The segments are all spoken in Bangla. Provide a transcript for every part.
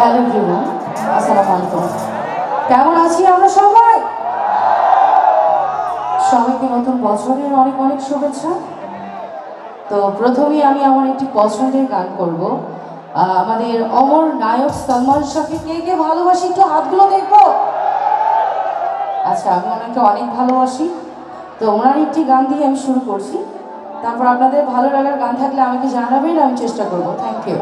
হ্যালো এভরিওয়ান আসসালামু আলাইকুম। কেমন আছি আমরা সবাই? সবাইকে নতুন বছরের অনেক অনেক শুভেচ্ছা। তো প্রথমেই আমি আমার একটি পছন্দের গান করব। আমাদের অমর নায়ক সলমান শাহকে কে কে ভালোবাসি একটু হাতগুলো দেখব। আচ্ছা আমি ওনাকে অনেক ভালোবাসি। তো ওনার একটি গান দিয়ে আমি শুরু করছি। তারপর আপনাদের ভালো লাগার গান থাকলে আমাকে জানাবেন, আমি চেষ্টা করব। থ্যাংক ইউ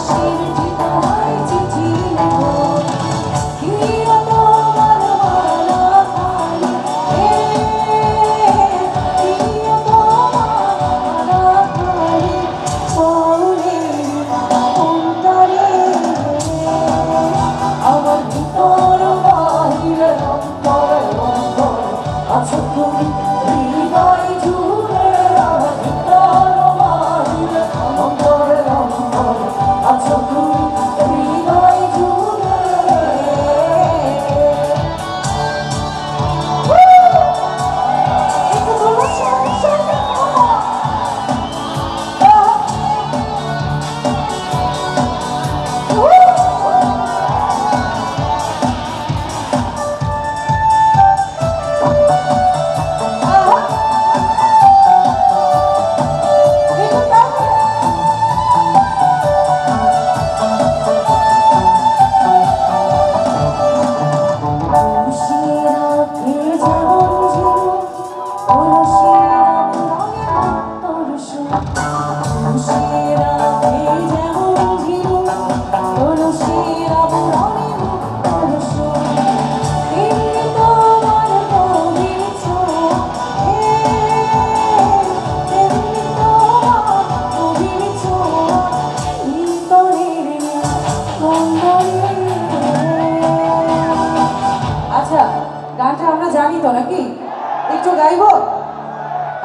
আকাশের জানি তো নাকি? একটু গাইব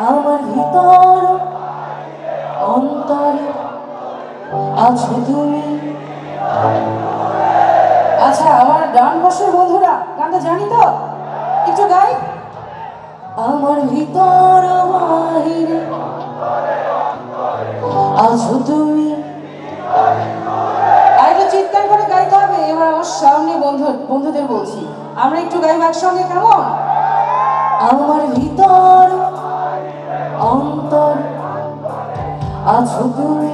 আমার ভিতর অন্তরে আছো তুমি। আচ্ছা আমার গান বসের বন্ধুরা, গানটা জানি তো? একটু গাই। আমার ভিতর বাইরে আছো তুমি। আর চিৎকার করে গাইতে হবে। এবার আমার সামনে বন্ধু, বন্ধুদের বলছি। আমরা একটু গাইব একসঙ্গে কেমন? আমার ভিতর অন্তর আছো তুমি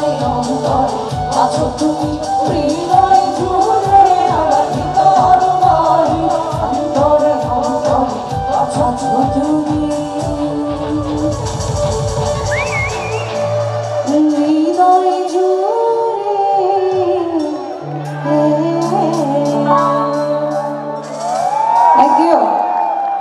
অন্তরে তুমি হৃদয়